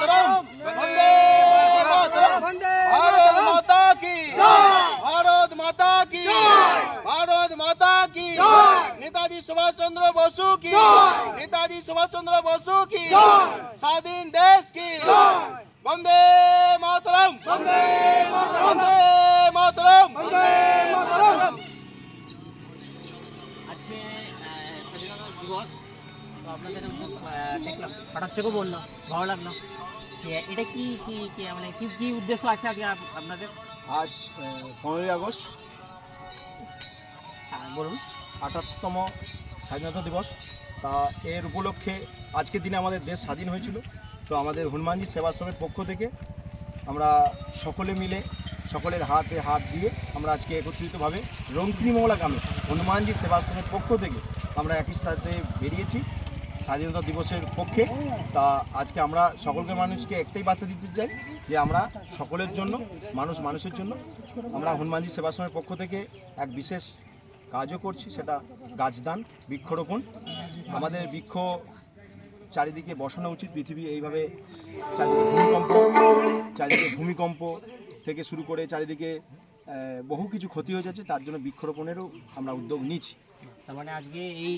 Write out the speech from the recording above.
মাতরম। বন্দে মাতরম। ভারত মাতা কি? ভারত মাতা কি? ভারত মাতা কি? নেতাজি সুভাষ চন্দ্র বসু কি? নেতাজি সুভাষ চন্দ্র বসু কি? স্বাধীন দেশ কি? বন্দে মাতরম। বন্দে বন্দে মাতরম। বন্দে মাতরম। আজকে স্বাধীনতা দিবস। তো আপনাদের দেখলাম। হঠাৎ চোখে বলল ভালো লাগল। যে এটা কি কি মানে কি কি উদ্দেশ্য আছে আজকে আপনাদের? আজ পনেরোই আগস্ট। হ্যাঁ, বলুন। আঠাত্তম স্বাধীনতা দিবস। তা এর উপলক্ষে আজকের দিনে আমাদের দেশ স্বাধীন হয়েছিল। তো আমাদের হনুমানজি সেবাশ্রমের পক্ষ থেকে আমরা সকলে মিলে সকলের হাতে হাত দিয়ে আমরা আজকে একত্রিতভাবে রঙ্কিনীমোলা গ্রামে হনুমানজি সেবাশ্রমের পক্ষ থেকে আমরা একই সাথে বেরিয়েছি। স্বাধীনতা দিবসের পক্ষে। তা আজকে আমরা সকলকে মানুষকে একটাই বার্তা দিতে চাই যে আমরা সকলের জন্য, মানুষ মানুষের জন্য, আমরা হনুমানজি সেবাশ্রমের পক্ষ থেকে এক বিশেষ কাজও করছি, সেটা গাছদান, বৃক্ষরোপণ। আমাদের বৃক্ষ চারিদিকে বসানো উচিত, পৃথিবী এইভাবে চারিদিকে ভূমিকম্প চারিদিকে ভূমিকম্প থেকে শুরু করে চারিদিকে বহু কিছু ক্ষতি হয়ে যাচ্ছে, তার জন্য বৃক্ষরোপণেরও আমরা উদ্যোগ নিচ্ছি। তার মানে আজকে এই